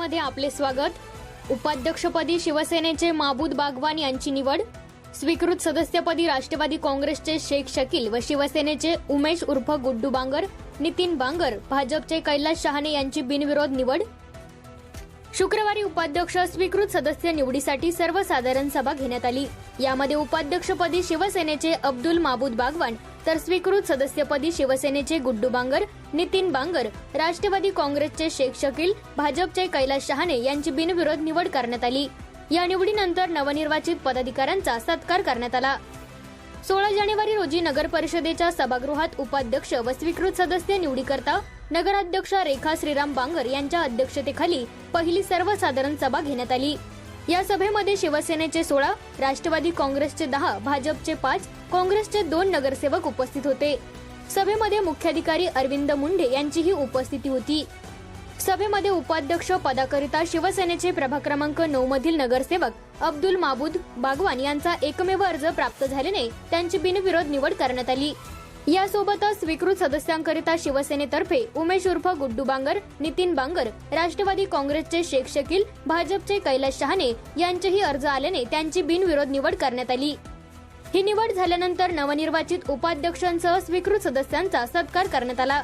मध्ये आपले स्वागत. उपाध्यक्षपदी शिवसेनेचे माबूद बागवान यांची निवड. स्वीकृत सदस्यपदी राष्ट्रवादी काँग्रेसचे शेख शकील व शिवसेनेचे उमेश उर्फ गुड्डू बांगर नितीन बांगर भाजपचे कैलास शहाणे यांची बिनविरोध निवड. शुक्रवारी उपाध्यक्ष स्वीकृत सदस्य निवडीसाठी सर्वसाधारण सभा घेण्यात आली. यामध्ये उपाध्यक्षपदी शिवसेनेचे अब्दुल माबूद बागवान तर स्वीकृत सदस्यपदी शिवसेनेचे गुड्डू बांगर नितीन बांगर राष्ट्रवादी काँग्रेसचे शेख शकील भाजपचे कैलास शहाणे यांची बिनविरोध निवड करण्यात आली. या निवडीनंतर नवनिर्वाचित पदाधिकाऱ्यांचा सत्कार करण्यात आला. सोळा जानेवारी रोजी नगर परिषदेच्या सभागृहात उपाध्यक्ष व स्वीकृत सदस्य निवडीकरता नगराध्यक्ष रेखा श्रीराम बांगर यांच्या अध्यक्षतेखाली पहिली सर्वसाधारण सभा घेण्यात आली. या सभेमध्ये शिवसेनेचे सोळा राष्ट्रवादी काँग्रेसचे दहा भाजपचे पाच काँग्रेसचे दोन नगरसेवक उपस्थित होते. सभेमध्ये मुख्याधिकारी अरविंद मुंडे यांचीही उपस्थिती होती. सभेमध्ये उपाध्यक्ष पदाकरिता शिवसेनेचे प्रभाग क्रमांक नऊ मधील नगरसेवक अब्दुल माबूद बागवान यांचा एकमेव अर्ज प्राप्त झाल्याने त्यांची बिनविरोध निवड करण्यात आली. यासोबतच स्वीकृत सदस्यांकरिता शिवसेनेतर्फे उमेश उर्फ गुड्डू बांगर नितीन बांगर राष्ट्रवादी काँग्रेसचे शेख शकील भाजपचे कैलास शहाणे यांचेही अर्ज आल्याने त्यांची बिनविरोध निवड करण्यात आली. ही निवड झाल्यानंतर नवनिर्वाचित उपाध्यक्षांसह स्वीकृत सदस्यांचा सत्कार करण्यात आला.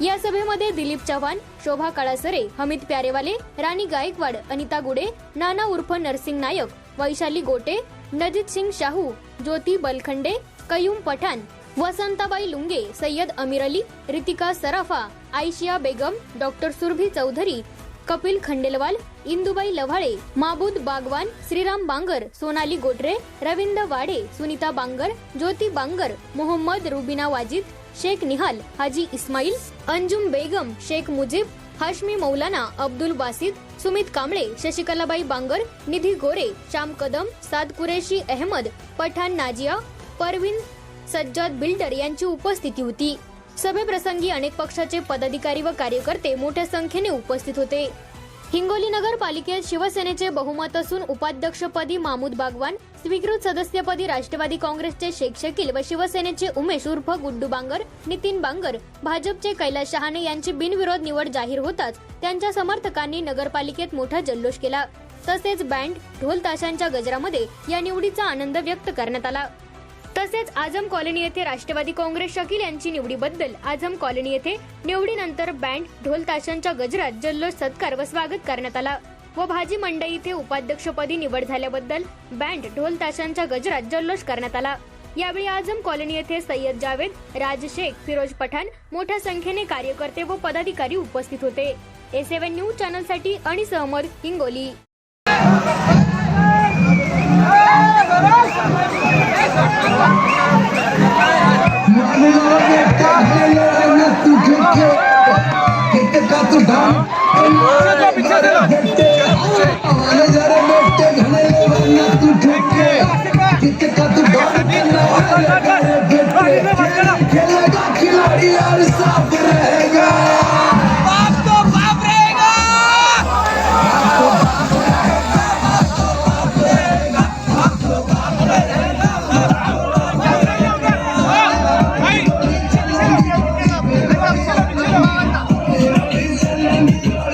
या सभेमध्ये दिलीप चव्हाण शोभा काळासरे हमिद प्यारेवाले राणी गायकवाड अनिता गुडे नाना उर्फ नरसिंग नायक वैशाली गोटे नजित सिंग शाहू ज्योती बलखंडे कयूम पठाण वसंताबाई लुंगे सय्यद अमीर अली रितिका सराफा आयशिया बेगम डॉक्टर सुरभी चौधरी कपिल खंडेलवाल इंदुबाई लव्हाळे माबूद बागवान श्रीराम बांगर सोनाली गोटरे रविंद वाडे सुनीता बांगर ज्योती बांगर मोहम्मद रुबिना वाजिद शेख निहाल हाजी इस्माईल अंजुम बेगम शेख मुजीब हाशमी मौलाना अब्दुल बासिद सुमित कांबळे शशिकलाबाई बांगर निधी गोरे श्याम कदम साद कुरेशी अहमद पठाण नाजिया परवीन सज्जाद बिल्डर यांची उपस्थिती होती. सभेप्रसंगी अनेक पक्षाचे पदाधिकारी व कार्यकर्ते मोठ्या संख्येने उपस्थित होते. हिंगोली नगरपालिकेत शिवसेनेचे बहुमत असून उपाध्यक्षपदी मामूद बागवान स्वीकृत सदस्यपदी राष्ट्रवादी काँग्रेसचे शेख शकील व शिवसेनेचे उमेश उर्फ गुड्डू बांगर नितीन बांगर भाजपचे कैलास शहाणे यांची बिनविरोध निवड जाहीर होताच त्यांच्या समर्थकांनी नगरपालिकेत मोठा जल्लोष केला. तसेच बँड ढोल ताशांच्या गजरामध्ये या निवडीचा आनंद व्यक्त करण्यात आला. तसेच आझम कॉलनी येथे राष्ट्रवादी काँग्रेस शकील यांची निवडीबद्दल आझम कॉलनी येथे निवडीनंतर बँड ढोल ताशांच्या गजरात जल्लोष सत्कार व स्वागत करण्यात आला व भाजी मंडई येथे उपाध्यक्षपदी निवड झाल्याबद्दल बँड ढोल ताशांच्या गजरात जल्लोष करण्यात आला. यावेळी आझम कॉलनी येथे सय्यद जावेद राज शेख फिरोज पठाण मोठ्या संख्येने कार्यकर्ते व पदाधिकारी उपस्थित होते. ए सेव्हन न्यूज चॅनलसाठी आणि सहमद हिंगोली. खिलाड़ी यार साफ रहेगा Thank you.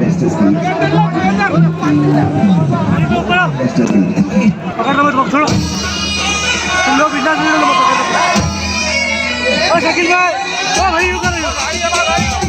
লেস্টার স্কিন লেস্টার স্কিন पकड़ लो बॉक्स छोड़ो तुम लोग इतना नहीं लो ओ शकील भाई ओ भाई रुको रुको